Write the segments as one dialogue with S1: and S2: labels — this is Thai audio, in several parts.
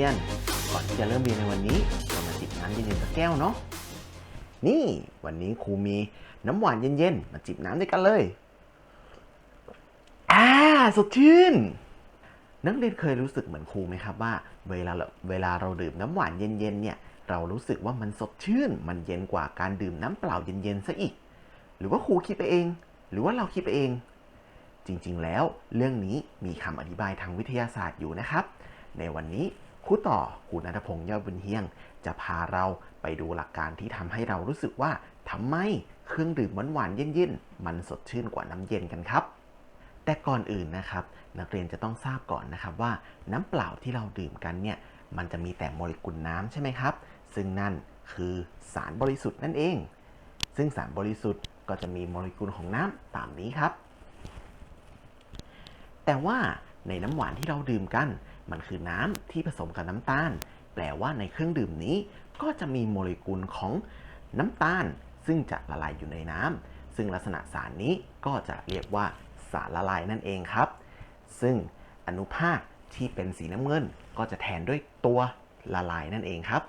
S1: รียน ก่อนที่จะเริ่มเรียนในวันนี้เรามาจิบน้ำเย็นๆสักแก้วเนาะนี่วันนี้ครูมีน้ำหวานเย็นๆ มาจิบน้ำด้วยกันเลยอ่าสดชื่น นักเรียนเคยรู้สึกเหมือนครูไหมครับว่า เวลาเราเวลาเราดื่มน้ำหวานเย็นๆเนี่ย เรารู้สึกว่ามันสดชื่น มันเย็นกว่าการดื่มน้ำเปล่าเย็นๆซะอีก หรือว่าครูคิดไปเอง หรือว่าเราคิดไปเอง จริงๆแล้วเรื่องนี้มีคำอธิบายทางวิทยาศาสตร์อยู่นะครับ ในวันนี้ ครูต่อครูนัทพงศ์ยอดบุญเฮียง จะพาเราไปดูหลักการที่ทำให้เรารู้สึกว่าทำไมเครื่องดื่มหวานๆเย็นๆมันสดชื่นกว่าน้ำเย็นกันครับ แต่ก่อนอื่นนะครับ นักเรียนจะต้องทราบก่อนนะครับว่าน้ำเปล่าที่เราดื่มกันเนี่ยมันจะมีแต่โมเลกุลน้ำใช่ไหมครับ ซึ่งนั่นคือสารบริสุทธิ์นั่นเอง ซึ่งสารบริสุทธิ์ก็จะมีโมเลกุลของน้ำตามนี้ครับ แต่ว่าในน้ำหวานที่เราดื่มกัน มันคือน้ำที่ผสมกับน้ำตาล แปลว่าในเครื่องดื่มนี้ ก็จะมีโมเลกุลของน้ำตาล ซึ่งจะละลายอยู่ในน้ำซึ่งลักษณะสารนี้ก็จะเรียกว่าสารละลายนั่นเองครับ ซึ่งอนุภาคที่เป็นสีน้ำเงิน ก็จะแทนด้วยตัวละลายนั่นเองครับ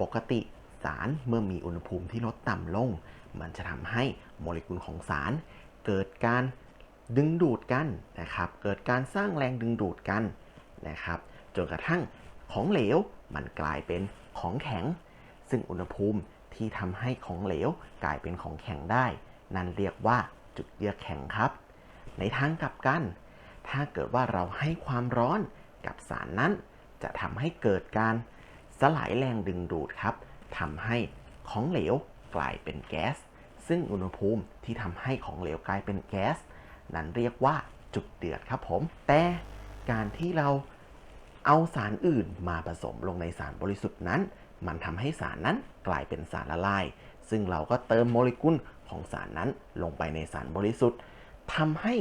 S1: ปกติสารเมื่อมีอุณหภูมิที่ลดต่ำลง มันจะทำให้โมเลกุลของสารเกิดการดึงดูดกันนะครับ เกิดการสร้างแรงดึงดูดกัน นะครับ จนกระทั่งของเหลวมันกลายเป็นของแข็ง ซึ่งอุณหภูมิที่ทำให้ของเหลวกลายเป็นของแข็งได้ นั่นเรียกว่าจุดเยือกแข็งครับ ในทางกลับกัน ถ้าเกิดว่าเราให้ความร้อนกับสารนั้น จะทำให้เกิดการสลายแรงดึงดูดครับทำให้ของเหลวกลายเป็นแก๊ส ซึ่งอุณหภูมิที่ทำให้ของเหลวกลายเป็นแก๊ส นั้นเรียกว่าจุดเดือดครับผม แต่การที่เรา เอาสารอื่นมาผสมลงในสารบริสุทธิ์นั้น มันทำให้สารนั้นกลายเป็นสารละลาย ซึ่งเราก็เติมโมเลกุลของสารนั้นลงไปในสารบริสุทธิ์ทำให้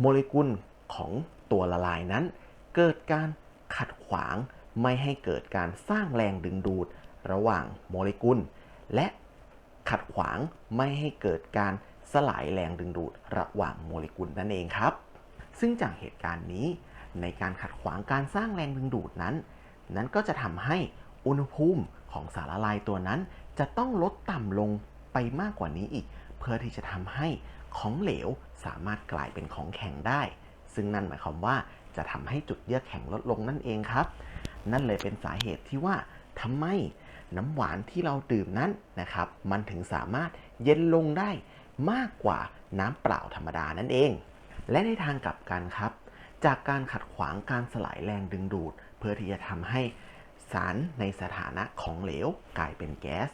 S1: โมเลกุลของตัวละลายนั้น เกิดการขัดขวาง ไม่ให้เกิดการสร้างแรงดึงดูดระหว่างโมเลกุล และขัดขวางไม่ให้เกิดการสลายแรงดึงดูดระหว่างโมเลกุลนั่นเองครับ ซึ่งจากเหตุการณ์นี้ ในการขัดขวางการสร้างแรงดึงดูดนั้น นั้นก็จะทำให้อุณหภูมิของสารละลายตัวนั้น จะต้องลดต่ำลงไปมากกว่านี้อีก เพื่อที่จะทำให้ของเหลวสามารถกลายเป็นของแข็งได้ ซึ่งนั่นหมายความว่าจะทำให้จุดเยือกแข็งลดลงนั่นเองครับ นั่นเลยเป็นสาเหตุที่ว่าทำไมน้ำหวานที่เราดื่มนั้นนะครับ มันถึงสามารถเย็นลงได้มากกว่าน้ำเปล่าธรรมดานั่นเอง และในทางกลับกันครับ จากการขัดขวางการสลายแรงดึงดูด เพื่อที่จะทำให้สารในสถานะของเหลวกลายเป็นแก๊ส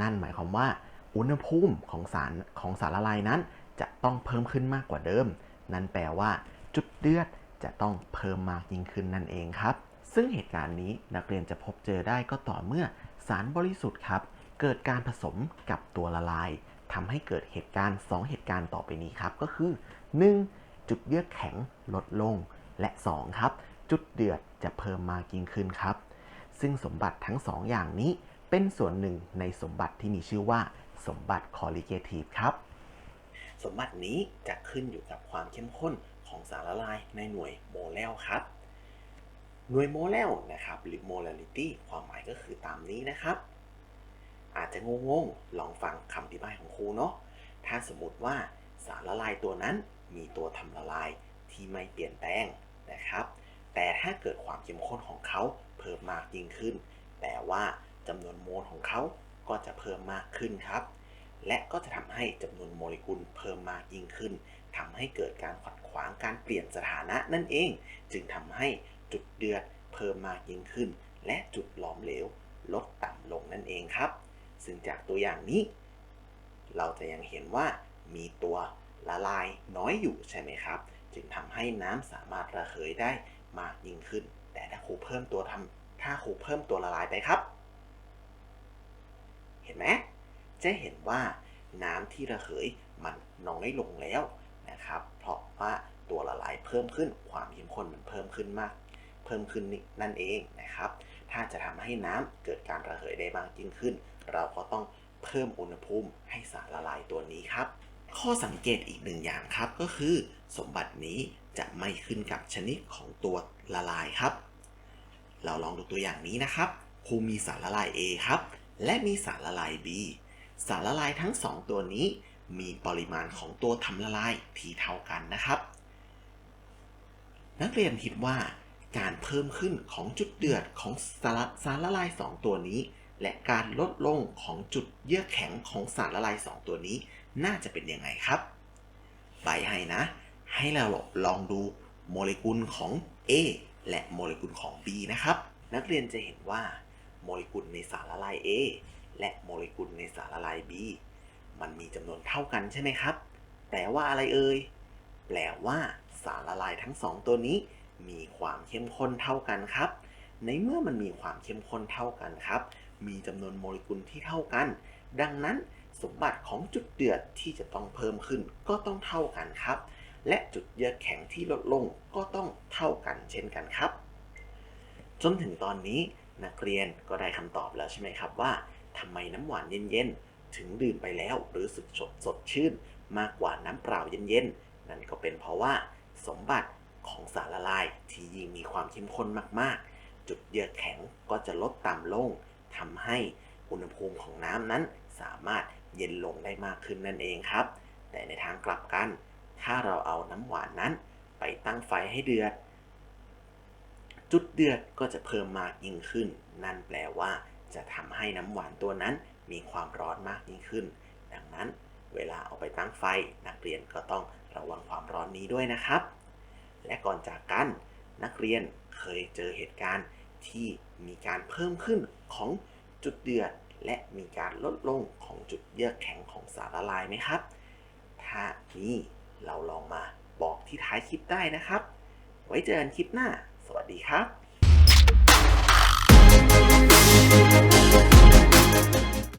S1: นั่นหมายความว่า อุณหภูมิของสารของสารละลายนั้น จะต้องเพิ่มขึ้นมากกว่าเดิม นั่นแปลว่า จุดเดือดจะต้องเพิ่มมากยิ่งขึ้นนั่นเองครับ ซึ่งเหตุการณ์นี้นักเรียนจะพบเจอได้ก็ต่อเมื่อสารบริสุทธิ์ครับ เกิดการผสมกับตัวละลายทำให้เกิดเหตุการณ์ 2 เหตุการณ์ต่อไปนี้ครับ ก็คือ 1. จุดเยือกแข็งลดลง และ 2 ครับ จุดเดือดจะเพิ่มมากยิ่งขึ้นครับ ซึ่งสมบัติทั้ง2อย่างนี้เป็นส่วนหนึ่งในสมบัติที่มีชื่อว่า สมบัติคอลิเกทีฟครับ สมบัตินี้จะขึ้นอยู่กับความเข้มข้นของสารละลายในหน่วยโมเลลครับ หน่วยโมเลลนะครับหรือ molality ความหมายก็คือตามนี้นะครับ อาจจะงงๆ ลองฟังคำอธิบายของครูเนาะถ้าสมมติว่าสารละลายตัวนั้น มีตัวทำละลายที่ไม่เปลี่ยนแปลงนะครับ แต่ถ้าเกิดความเข้มข้นของเขาเพิ่มมากยิ่งขึ้น แปลว่าจำนวนโมลของเขาก็จะเพิ่มมากขึ้นครับ และก็จะทำให้จำนวนโมเลกุลเพิ่มมากยิ่งขึ้นทำให้เกิดการขัดขวางการเปลี่ยนสถานะนั่นเอง จึงทำให้จุดเดือดเพิ่มมากยิ่งขึ้น และจุดหลอมเหลวลดต่ำลงนั่นเองครับ ซึ่งจากตัวอย่างนี้ เราจะยังเห็นว่ามีตัว ละลายน้อยอยู่ใช่ไหมครับ จึงทำให้น้ำสามารถระเหยได้มากยิ่งขึ้น แต่ถ้าครูเพิ่มตัวทำถ้าครูเพิ่มตัวละลายไปครับ เห็นไหมจะเห็นว่าน้ำที่ระเหยมันน้อยลงแล้วนะครับ เพราะว่าตัวละลายเพิ่มขึ้น ความเข้มข้นมันเพิ่มขึ้นมาก เพิ่มขึ้นนี่นั่นเองนะครับ ถ้าจะทำให้น้ำเกิดการระเหยได้มากยิ่งขึ้น เราก็ต้องเพิ่มอุณหภูมิให้สารละลายตัวนี้ครับ ข้อสังเกตอีกหนึ่งอย่างครับก็คือ สมบัตินี้จะไม่ขึ้นกับชนิดของตัวละลายครับ เราลองดูตัวอย่างนี้นะครับครูมีสารละลาย A ครับ และมีสารละลาย B สารละลายทั้งสองตัวนี้ มีปริมาณของตัวทำละลายที่เท่ากันนะครับ นักเรียนคิดว่าการเพิ่มขึ้นของจุดเดือดของสารสารละลาย 2 ตัวนี้ และการลดลงของจุดเยื่อแข็งของสารละลาย 2 ตัวนี้ น่าจะเป็นยังไงครับใบให้นะ ให้เราลองดูโมเลกุลของ A และโมเลกุลของ B นะครับ นักเรียนจะเห็นว่าโมเลกุลในสารละลาย A และโมเลกุลในสารละลาย B มันมีจำนวนเท่ากันใช่ไหมครับ แปลว่าอะไรเอ่ย แปลว่าสารละลายทั้งสองตัวนี้ มีความเข้มข้นเท่ากันครับ ในเมื่อมันมีความเข้มข้นเท่ากันครับ มีจำนวนโมเลกุลที่เท่ากัน ดังนั้นสมบัติของจุดเดือดที่จะต้องเพิ่มขึ้นก็ต้องเท่ากันครับ และจุดเยือกแข็งที่ลดลงก็ต้องเท่ากันเช่นกันครับ จนถึงตอนนี้นักเรียนก็ได้คำตอบแล้วใช่ไหมครับว่าทำไมน้ำหวานเย็นๆ ถึงดื่มไปแล้วหรู้สึกสดสดชื่น มากกว่าน้ำเปล่าเย็นๆ นั่นก็เป็นเพราะว่าสมบัติของสารละลายที่ยิ่งมีความเข้มข้นมากๆ จุดเยือกแข็งก็จะลดต่ำลง ทำให้อุณหภูมิของน้ำนั้นสามารถเย็นลงได้มากขึ้นนั่นเองครับ แต่ในทางกลับกัน ถ้าเราเอาน้ำหวานนั้นไปตั้งไฟให้เดือด จุดเดือดก็จะเพิ่มมากยิ่งขึ้น นั่นแปลว่า จะทำให้น้ำหวานตัวนั้นมีความร้อนมากยิ่งขึ้น ดังนั้นเวลาเอาไปตั้งไฟนักเรียนก็ต้องระวังความร้อนนี้ด้วยนะครับ และก่อนจากกัน นักเรียนเคยเจอเหตุการณ์ ที่มีการเพิ่มขึ้นของจุดเดือด และมีการลดลงของจุดเยือกแข็งของสารละลายไหมครับ ถ้านี่เราลองมาบอกที่ท้ายคลิปได้นะครับ ไว้เจอกันคลิปหน้า สวัสดีครับ